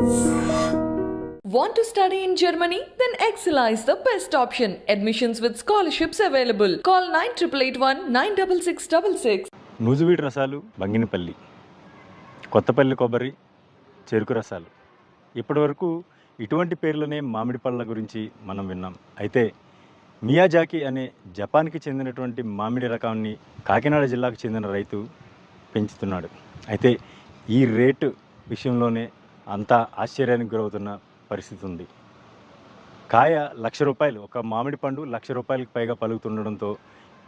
Want to study in Germany? Then Excella is the best option. Admissions with scholarships available. Call 9881 96666. నూజువీడి రసాలు బంగినపల్లి కొత్తపల్లి కొబ్బరి చెరుకు రసాలు ఇప్పటివరకు ఇటువంటి పేర్లనే మామిడి పళ్ళ గురించి మనం విన్నాం అయితే మియాజాకి అనే జపాన్కి చెందినటువంటి మామిడి రకాన్ని కాకినాడ జిల్లాకు చెందిన రైతు పెంచుతున్నాడు అయితే ఈ రేటు విషయంలోనే అంతా ఆశ్చర్యానికి గురవుతున్న పరిస్థితి ఉంది. కాయ లక్ష రూపాయలు ఒక మామిడి పండు లక్ష రూపాయలకు పైగా పలుకుతుండడంతో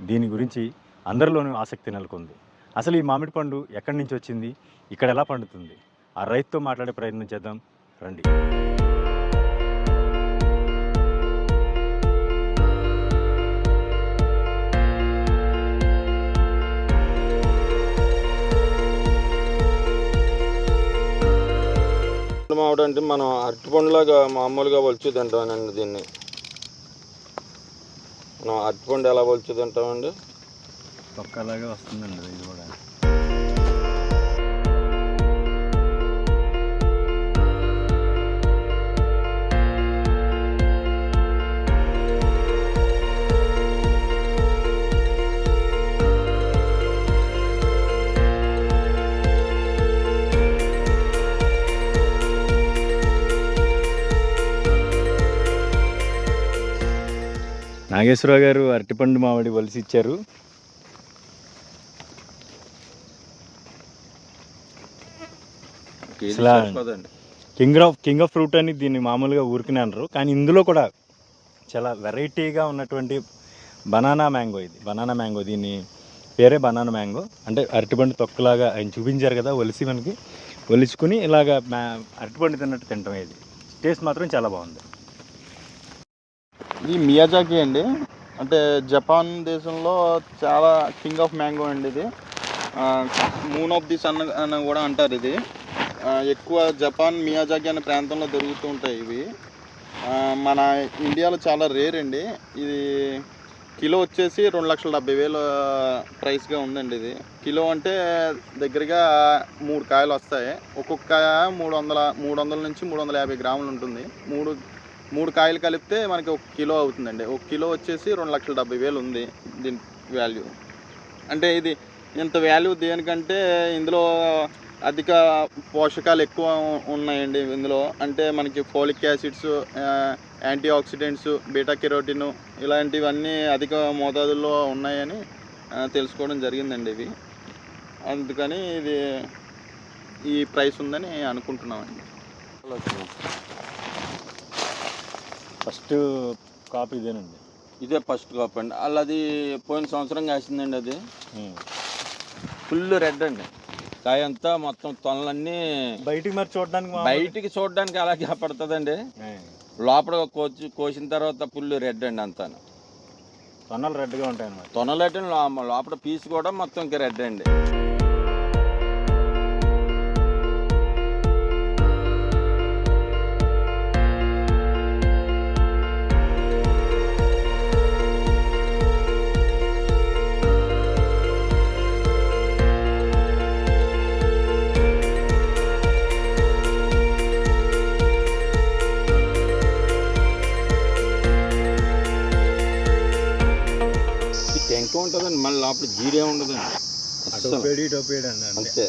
దీని గురించి అందరిలోనూ ఆసక్తి నెలకొంది. అసలు ఈ మామిడి పండు ఎక్కడి నుంచి వచ్చింది? ఇక్కడ ఎలా పండుతుంది? ఆ రైతుతో మాట్లాడే ప్రయత్నం చేద్దాం. రండి. మామిడి అంటే మనం అరటిపండులాగా మామూలుగా వలిచి తింటామండి దీన్ని. మనం అరటిపండు ఎలా వలిచి తింటామండి? ఒక్కలాగా వస్తుందండి ఇది కూడా. నాగేశ్వరరావు గారు అరటిపండు మామిడి వలిసి ఇచ్చారు. King of king of fruit అని దీన్ని మామూలుగా ఊరికనే అనరు. కానీ ఇందులో కూడా చాలా వెరైటీగా ఉన్నటువంటి బనానా మ్యాంగో ఇది. బనానా మ్యాంగో దీన్ని పేరే బనానా మ్యాంగో. అంటే అరటిపండు తొక్కలాగా ఆయన చూపించారు కదా ఒలిసి మనకి. ఒలుచుకుని ఇలాగ అరటిపండు తిన్నట్టు తింటాం ఇది. టేస్ట్ మాత్రం చాలా బాగుంది. ఇది మియాజాకి అండి. అంటే జపాన్ దేశంలో చాలా కింగ్ ఆఫ్ మ్యాంగో అండి ఇది. మూన్ ఆఫ్ ది సన్ అని కూడా అంటారు ఇది. ఎక్కువ జపాన్ మియాజాకి అనే ప్రాంతంలో దొరుకుతూ ఉంటాయి ఇవి. మన ఇండియాలో చాలా రేర్ అండి. ఇది కిలో వచ్చేసి రెండు లక్షల డెబ్బై వేల ప్రైస్గా ఉందండి ఇది. కిలో అంటే దగ్గరగా మూడు కాయలు వస్తాయి. ఒక్కొక్క కాయ మూడు వందల మూడు వందల నుంచి మూడు వందల యాభై గ్రాములు ఉంటుంది. మూడు మూడు కాయలు కలిపితే మనకి ఒక కిలో అవుతుందండి. ఒక కిలో వచ్చేసి రెండు లక్షల డెబ్బై వేలు ఉంది దీని వాల్యూ అంటే ఇది ఇంత వాల్యూ దేనికంటే ఇందులో అధిక పోషకాలు ఎక్కువ ఉన్నాయండి ఇందులో. అంటే మనకి folic acids antioxidants beta carotene ఇలాంటివన్నీ అధిక మోతాదుల్లో ఉన్నాయని తెలుసుకోవడం జరిగిందండి ఇవి. అందుకని ఇది ఈ ప్రైస్ ఉందని అనుకుంటున్నామండి. ఫస్ట్ కాపీ ఇదేనండి. ఇదే ఫస్ట్ కాప్ అండి. అలా అది పోయిన సంవత్సరం కాసిందండి అది. ఫుల్ రెడ్ అండి. కాయ అంతా మొత్తం తొనలన్నీ బయటికి మరి చూడడానికి బయటికి చూడడానికి అలాగే పడుతుందండి. ఏ, లోపల కోసి కోసిన తర్వాత ఫుల్ రెడ్ అండి అంతా తొన్నలు రెడ్గా ఉంటాయి అన్నమాట తొనలైతే లోపల పీస్ కూడా మొత్తం ఇంకా రెడ్ అండి. జీడే ఉండదండి అంతే.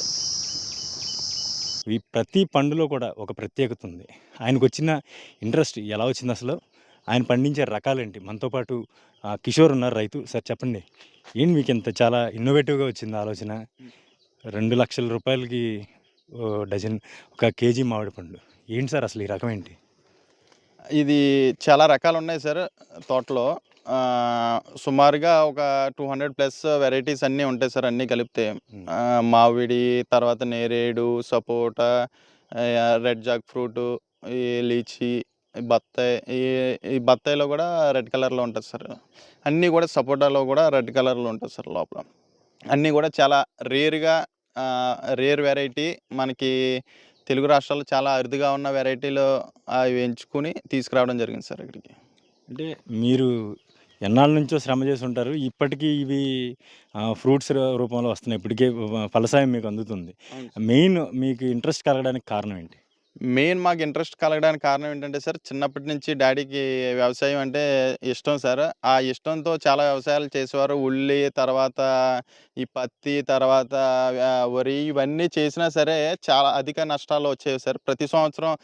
ఈ ప్రతి పండులో కూడా ఒక ప్రత్యేకత ఉంది. ఆయనకు వచ్చిన ఇంట్రెస్ట్ ఎలా వచ్చింది అసలు? ఆయన పండించే రకాలేంటి? మనతో పాటు ఆ, కిషోర్ ఉన్నారు రైతు. సార్ చెప్పండి. ఏంటి మీకు ఇంత చాలా ఇన్నోవేటివ్గా వచ్చింది ఆలోచన? రెండు లక్షల రూపాయలకి డజన్ ఒక కేజీ మామిడి పండు. ఏంటి సార్ అసలు ఈ రకం ఏంటి? ఇది చాలా రకాలు ఉన్నాయి సార్ తోటలో. సుమారుగా ఒక టూ హండ్రెడ్ ప్లస్ వెరైటీస్ అన్నీ ఉంటాయి సార్ అన్నీ కలిపితే. మామిడి తర్వాత నేరేడు సపోటా రెడ్ జాక్ ఫ్రూట్ ఈ లీచీ బత్తాయి ఈ ఈ బత్తాయిలో కూడా రెడ్ కలర్లో ఉంటుంది సార్. అన్నీ కూడా సపోటాలో కూడా రెడ్ కలర్లో ఉంటుంది సార్ లోపల. అన్నీ కూడా చాలా రేర్గా రేర్ వెరైటీ. మనకి తెలుగు రాష్ట్రాల్లో చాలా అరుదుగా ఉన్న వెరైటీలు అవి ఎంచుకుని తీసుకురావడం జరిగింది సార్ ఇక్కడికి. అంటే మీరు ఎన్నాళ్ళ నుంచో శ్రమ చేసి ఉంటారు. ఇప్పటికీ ఇవి ఫ్రూట్స్ రూపంలో వస్తున్నాయి. ఇప్పటికే ఫలసాయం మీకు అందుతుంది. మెయిన్ మీకు ఇంట్రెస్ట్ కలగడానికి కారణం ఏంటి? మెయిన్ మాకు ఇంట్రెస్ట్ కలగడానికి కారణం ఏంటంటే సార్ చిన్నప్పటి నుంచి డాడీకి వ్యవసాయం అంటే ఇష్టం సార్. ఆ ఇష్టంతో చాలా వ్యవసాయాలు చేసేవారు. ఉల్లి తర్వాత ఈ పత్తి తర్వాత వరి ఇవన్నీ చేసినా సరే చాలా అధిక నష్టాలు వచ్చేవి సార్. ప్రతి సంవత్సరం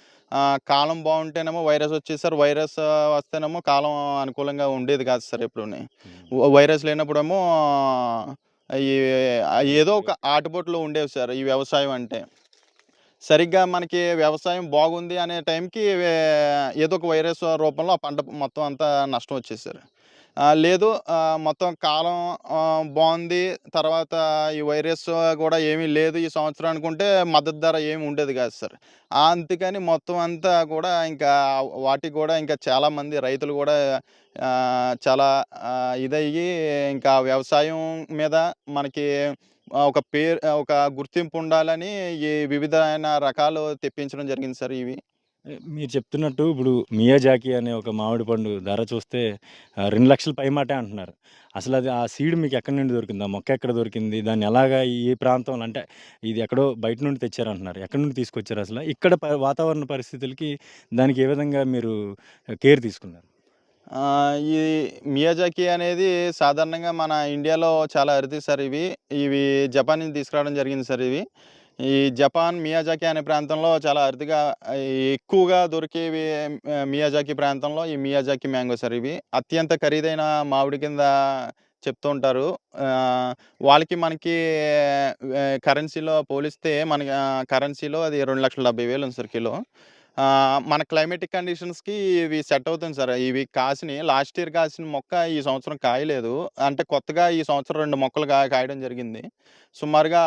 కాలం బాగుంటేనేమో వైరస్ వచ్చేది సార్. వైరస్ వస్తేనేమో కాలం అనుకూలంగా ఉండేది కాదు సార్ ఎప్పుడూని. వ- వైరస్ లేనప్పుడేమో ఈ ఏదో ఒక ఆటుపోట్లు ఉండేవి సార్ ఈ వ్యవసాయం అంటే. సరిగ్గా మనకి వ్యవసాయం బాగుంది అనే టైంకి ఏదో ఒక వైరస్ రూపంలో ఆ పంట మొత్తం అంతా నష్టం వచ్చేసారు. లేదు. మొత్తం కాలం బాగుంది తర్వాత ఈ వైరస్ కూడా ఏమీ లేదు. ఈ సంవత్సరం అనుకుంటే మద్దతు ధర ఏమి ఉండేది కాదు సార్. అందుకని మొత్తం అంతా కూడా ఇంకా వాటికి కూడా ఇంకా చాలామంది రైతులు కూడా చాలా ఇదయ్యి ఇంకా వ్యవసాయం మీద మనకి ఒక పేరు ఒక గుర్తింపు ఉండాలని ఈ వివిధ రకాలు తెప్పించడం జరిగింది సార్ ఇవి. మీరు చెప్తున్నట్టు ఇప్పుడు మియాజాకి అనే ఒక మామిడి పండు ధర చూస్తే రెండు లక్షల పైమాటే అంటున్నారు. అసలు అది ఆ సీడ్ మీకు ఎక్కడి నుండి దొరికింది? ఆ మొక్క ఎక్కడ దొరికింది? దాన్ని ఎలాగా ఈ ప్రాంతంలో అంటే ఇది ఎక్కడో బయట నుండి తెచ్చారంటున్నారు. ఎక్కడి నుండి తీసుకొచ్చారు అసలు? ఇక్కడ వాతావరణ పరిస్థితులకి దానికి ఏ విధంగా మీరు కేర్ తీసుకున్నారు? ఈ మియాజాకి అనేది సాధారణంగా మన ఇండియాలో చాలా అరుదు సార్ ఇవి. ఇవి జపాన్ నుంచి తీసుకురావడం జరిగింది సార్ ఇవి. ఈ జపాన్ మియాజాకి అనే ప్రాంతంలో చాలా అరుదుగా ఎక్కువగా దొరికేవి మియాజాకి ప్రాంతంలో ఈ మియాజాకి మ్యాంగో సార్ ఇవి. అత్యంత ఖరీదైన మామిడి కింద చెప్తూ ఉంటారు. వాళ్ళకి మనకి కరెన్సీలో పోలిస్తే మన కరెన్సీలో అది రెండు లక్షల డెబ్బై వేలు ఉంది సార్ కిలో. ఆ, మన క్లైమేటిక్ కండిషన్స్కి ఇవి సెట్ అవుతుంది సార్. ఇవి కాసిన లాస్ట్ ఇయర్ కాసిన మొక్క ఈ సంవత్సరం కాయలేదు. అంటే కొత్తగా ఈ సంవత్సరం రెండు మొక్కలు కా కాయడం జరిగింది. సుమారుగా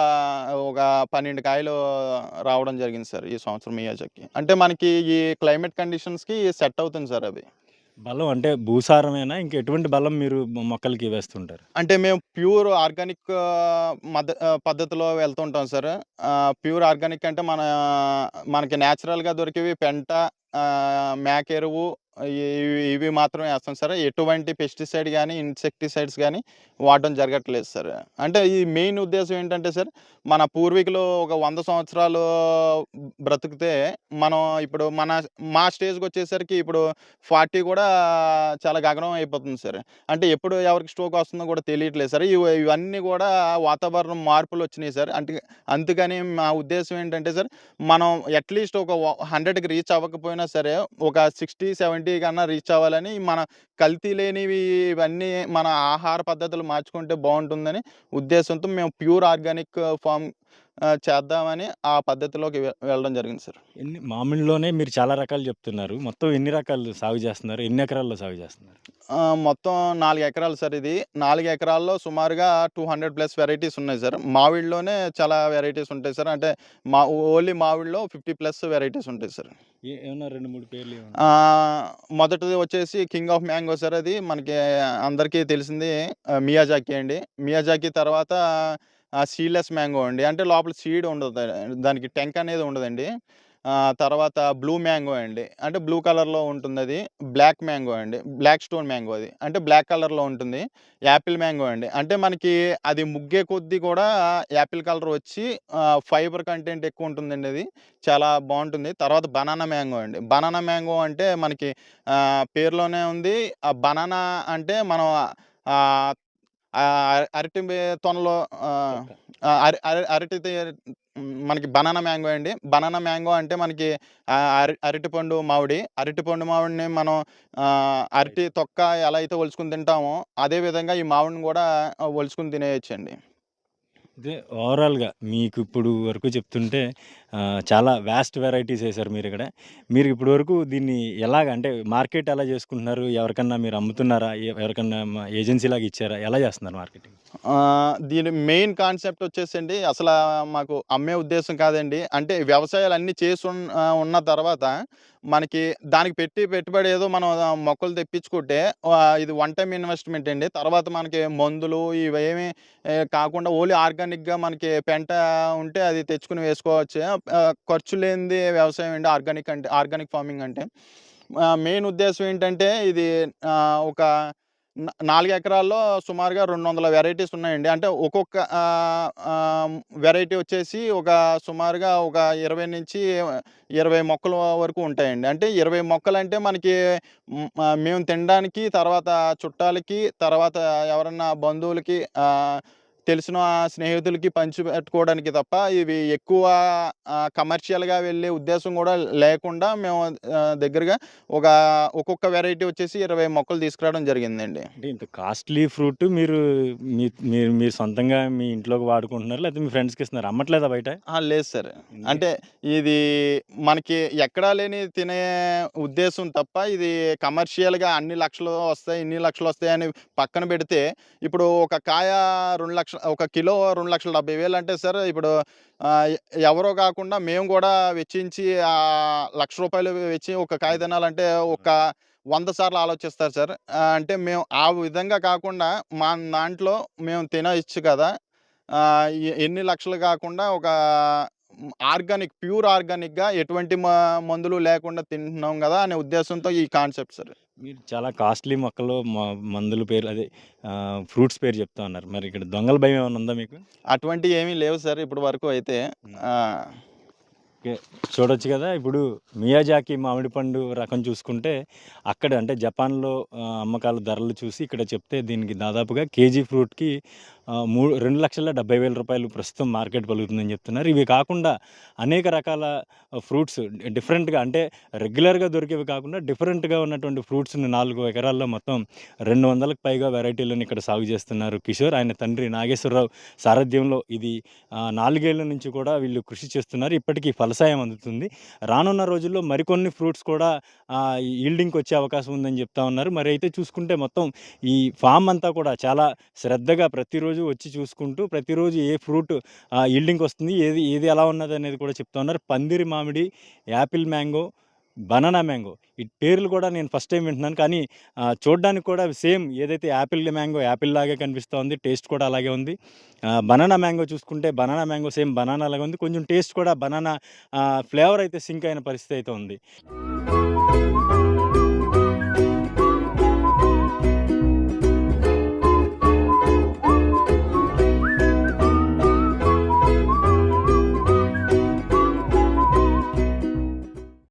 ఒక పన్నెండు కాయలు రావడం జరిగింది సార్ ఈ సంవత్సరం మియాజాకి అంటే మనకి ఈ క్లైమేట్ కండిషన్స్కి సెట్ అవుతుంది సార్ అవి. బలం అంటే భూసారమేనా? ఇంకా ఎటువంటి బలం మీరు మొక్కలకి వేస్తుంటారు? అంటే మేము ప్యూర్ ఆర్గానిక్ మద పద్ధతిలో వెళ్తుంటాం సార్. ప్యూర్ ఆర్గానిక్ అంటే మన మనకి న్యాచురల్గా దొరికేవి పెంట మేక ఎరువు ఇవి ఇవి మాత్రమే వేస్తాం సార్. ఎటువంటి పెస్టిసైడ్ కానీ ఇన్సెక్టిసైడ్స్ కానీ వాడడం జరగట్లేదు సార్. అంటే ఈ మెయిన్ ఉద్దేశం ఏంటంటే సార్ మన పూర్వీకులు ఒక వంద సంవత్సరాలు బ్రతికితే మనం ఇప్పుడు మన మా స్టేజ్కి వచ్చేసరికి ఇప్పుడు ఫార్టీ కూడా చాలా గగనం అయిపోతుంది సార్. అంటే ఎప్పుడు ఎవరికి స్ట్రోక్ వస్తుందో కూడా తెలియట్లేదు సార్. ఇవి ఇవన్నీ కూడా వాతావరణం మార్పులు వచ్చినాయి సార్. అంటే అందుకని మా ఉద్దేశం ఏంటంటే సార్ మనం అట్లీస్ట్ ఒక హండ్రెడ్కి రీచ్ అవ్వకపోయినా సరే ఒక సిక్స్టీ సెవెంటీ కన్నా రీచ్ అవ్వాలని మన కల్తీ లేనివి ఇవన్నీ మన ఆహార పద్ధతులు మార్చుకుంటే బాగుంటుందని ఉద్దేశంతో మేము ప్యూర్ ఆర్గానిక్ ఫామ్ చేద్దామని ఆ పద్ధతిలోకి వెళ్ళడం జరిగింది సార్. ఎన్ని మామిడిలోనే మీరు చాలా రకాలు చెప్తున్నారు. మొత్తం ఎన్ని రకాలు సాగు చేస్తున్నారు? ఎన్ని ఎకరాల్లో సాగు చేస్తున్నారు? మొత్తం నాలుగు ఎకరాలు సార్ ఇది. నాలుగు ఎకరాల్లో సుమారుగా టూ హండ్రెడ్ ప్లస్ వెరైటీస్ ఉన్నాయి సార్. మామిడిలోనే చాలా వెరైటీస్ ఉంటాయి సార్. అంటే మా ఓన్లీ మామిడిలో ఫిఫ్టీ ప్లస్ వెరైటీస్ ఉంటాయి సార్. ఏమన్నా రెండు మూడు పేర్లు మొదటిది వచ్చేసి కింగ్ ఆఫ్ మ్యాంగో సార్ అది. మనకి అందరికీ తెలిసింది మియాజాకి అండి. మియాజాకి తర్వాత సీడ్లెస్ మ్యాంగో అండి. అంటే లోపల సీడ్ ఉండదు. దానికి టెంక్ అనేది ఉండదండి. తర్వాత బ్లూ మ్యాంగో అండి. అంటే బ్లూ కలర్లో ఉంటుంది అది బ్లాక్ మ్యాంగో అండి. బ్లాక్ స్టోన్ మ్యాంగో అది. అంటే బ్లాక్ కలర్లో ఉంటుంది. యాపిల్ మ్యాంగో అండి. అంటే మనకి అది ముగ్గే కొద్దీ కూడా యాపిల్ కలర్ వచ్చి ఫైబర్ కంటెంట్ ఎక్కువ ఉంటుందండి అది. చాలా బాగుంటుంది. తర్వాత బనానా మ్యాంగో అండి. బనానా మ్యాంగో అంటే మనకి పేరులోనే ఉంది. ఆ బనానా అంటే మనం అరటి తొనలో అరటి మనకి బనానా మ్యాంగో అండి. బనానా మ్యాంగో అంటే మనకి ఆ, అర అరటిపండు మామిడి అరటిపండు మామిడిని మనం అరటి తొక్క ఎలా అయితే ఒలుచుకుని తింటామో అదే విధంగా ఈ మామిడిని కూడా ఒలుచుకుని తినేయచ్చండి. అదే ఓవరాల్గా మీకు ఇప్పుడు వరకు చెప్తుంటే చాలా వ్యాస్ట్ వెరైటీస్ వేశారు మీరు ఇక్కడ. మీరు ఇప్పుడు వరకు దీన్ని ఎలాగ అంటే మార్కెట్ ఎలా చేసుకుంటున్నారు? ఎవరికన్నా మీరు అమ్ముతున్నారా? ఎవరికన్నా ఏజెన్సీ లాగా ఇచ్చారా? ఎలా చేస్తున్నారు మార్కెటింగ్ దీని మెయిన్ కాన్సెప్ట్ వచ్చేసండి అసలు మాకు అమ్మే ఉద్దేశం కాదండి. అంటే వ్యవసాయాలు అన్నీ చేసి ఉన్న తర్వాత మనకి దానికి పెట్టి పెట్టుబడి ఏదో మనం మొక్కలు తెప్పించుకుంటే ఇది వన్ టైం ఇన్వెస్ట్మెంట్ అండి. తర్వాత మనకి మందులు ఇవేమి కాకుండా ఓన్లీ ఆర్గానిక్గా మనకి పెంట ఉంటే అది తెచ్చుకుని వేసుకోవచ్చు. ఖర్చు లేనిది వ్యవసాయం అండి ఆర్గానిక్ అంటే ఆర్గానిక్ ఫార్మింగ్ అంటే. మెయిన్ ఉద్దేశం ఏంటంటే ఇది ఒక నాలుగు ఎకరాల్లో సుమారుగా రెండు వందల వెరైటీస్ ఉన్నాయండి. అంటే ఒక్కొక్క వెరైటీ వచ్చేసి ఒక సుమారుగా ఒక ఇరవై నుంచి ఇరవై మొక్కల వరకు ఉంటాయండి. అంటే ఇరవై మొక్కలు అంటే మనకి మేము తినడానికి తర్వాత చుట్టాలకి తర్వాత ఎవరన్నా బంధువులకి తెలిసిన స్నేహితులకి పంచి పెట్టుకోవడానికి తప్ప ఇవి ఎక్కువ కమర్షియల్గా వెళ్ళే ఉద్దేశం కూడా లేకుండా మేము దగ్గరగా ఒక ఒక్కొక్క వెరైటీ వచ్చేసి ఇరవై మొక్కలు తీసుకురావడం జరిగిందండి. అంటే ఇంత కాస్ట్లీ ఫ్రూట్ మీరు మీ మీరు మీరు సొంతంగా మీ ఇంట్లోకి వాడుకుంటున్నారు? లేకపోతే మీ ఫ్రెండ్స్కి ఇస్తున్నారు? అమ్మట్లేదా బయట? లేదు సార్. అంటే ఇది మనకి ఎక్కడా లేని తినే ఉద్దేశం తప్ప ఇది కమర్షియల్గా అన్ని లక్షలు వస్తాయి ఇన్ని లక్షలు వస్తాయి అని పక్కన పెడితే ఇప్పుడు ఒక కాయ రెండు లక్షల ఒక కిలో రెండు లక్షల డెబ్బై వేలు అంటే సార్ ఇప్పుడు ఎవరో కాకుండా మేము కూడా వెచ్చించి ఆ లక్ష రూపాయలు వెచ్చి ఒక కాయ తినాలంటే ఒక వంద సార్లు ఆలోచిస్తారు సార్. అంటే మేము ఆ విధంగా కాకుండా మా దాంట్లో మేము తినవచ్చు కదా. ఎన్ని లక్షలు కాకుండా ఒక ఆర్గానిక్ ప్యూర్ ఆర్గానిక్గా ఎటువంటి మ- మందులు లేకుండా తింటున్నాం కదా అనే ఉద్దేశంతో ఈ కాన్సెప్ట్ సార్. మీరు చాలా కాస్ట్లీ మొక్కలు మందుల పేరు అదే ఫ్రూట్స్ పేరు చెప్తా ఉన్నారు. మరి ఇక్కడ దొంగల భయం ఏమైనా ఉందా మీకు? అటువంటి ఏమీ లేవు సార్ ఇప్పుడు వరకు అయితే. చూడొచ్చు కదా ఇప్పుడు మియాజాకి మామిడి పండు రకం చూసుకుంటే అక్కడ అంటే జపాన్లో అమ్మకాల ధరలు చూసి ఇక్కడ చెప్తే దీనికి దాదాపుగా కేజీ ఫ్రూట్కి మూడు రెండు లక్షల డెబ్బై వేల రూపాయలు ప్రస్తుతం మార్కెట్ పలుకుతుందని చెప్తున్నారు. ఇవి కాకుండా అనేక రకాల ఫ్రూట్స్ డిఫరెంట్గా అంటే రెగ్యులర్గా దొరికేవి కాకుండా డిఫరెంట్గా ఉన్నటువంటి ఫ్రూట్స్ని నాలుగు ఎకరాల్లో మొత్తం రెండు వందలకు పైగా వెరైటీలను ఇక్కడ సాగు చేస్తున్నారు కిషోర్. ఆయన తండ్రి నాగేశ్వరరావు సారథ్యంలో ఇది నాలుగేళ్ళ నుంచి కూడా వీళ్ళు కృషి చేస్తున్నారు. ఇప్పటికీ ఫలసాయం అందుతుంది. రానున్న రోజుల్లో మరికొన్ని ఫ్రూట్స్ కూడా ఈల్డింగ్కి వచ్చే అవకాశం ఉందని చెప్తా ఉన్నారు. మరి అయితే చూసుకుంటే మొత్తం ఈ ఫామ్ అంతా కూడా చాలా శ్రద్ధగా ప్రతిరోజు వచ్చి చూసుకుంటూ ప్రతిరోజు ఏ ఫ్రూట్ ఈల్డింగ్కి వస్తుంది ఏది ఏది ఎలా ఉన్నది అనేది కూడా చెప్తా ఉన్నారు. పందిరి మామిడి యాపిల్ మ్యాంగో బనానా మ్యాంగో. ఈ పేర్లు కూడా నేను ఫస్ట్ టైం వింటున్నాను. కానీ చూడడానికి చూడ్డానికి కూడా సేమ్ ఏదైతే యాపిల్ మ్యాంగో యాపిల్ లాగే కనిపిస్తూ ఉంది టేస్ట్ కూడా అలాగే ఉంది. బనానా మ్యాంగో చూసుకుంటే బనానా మ్యాంగో సేమ్ బనానా లాగా ఉంది. కొంచెం టేస్ట్ కూడా బనానా ఫ్లేవర్ అయితే సింక్ అయిన పరిస్థితి అయితే ఉంది.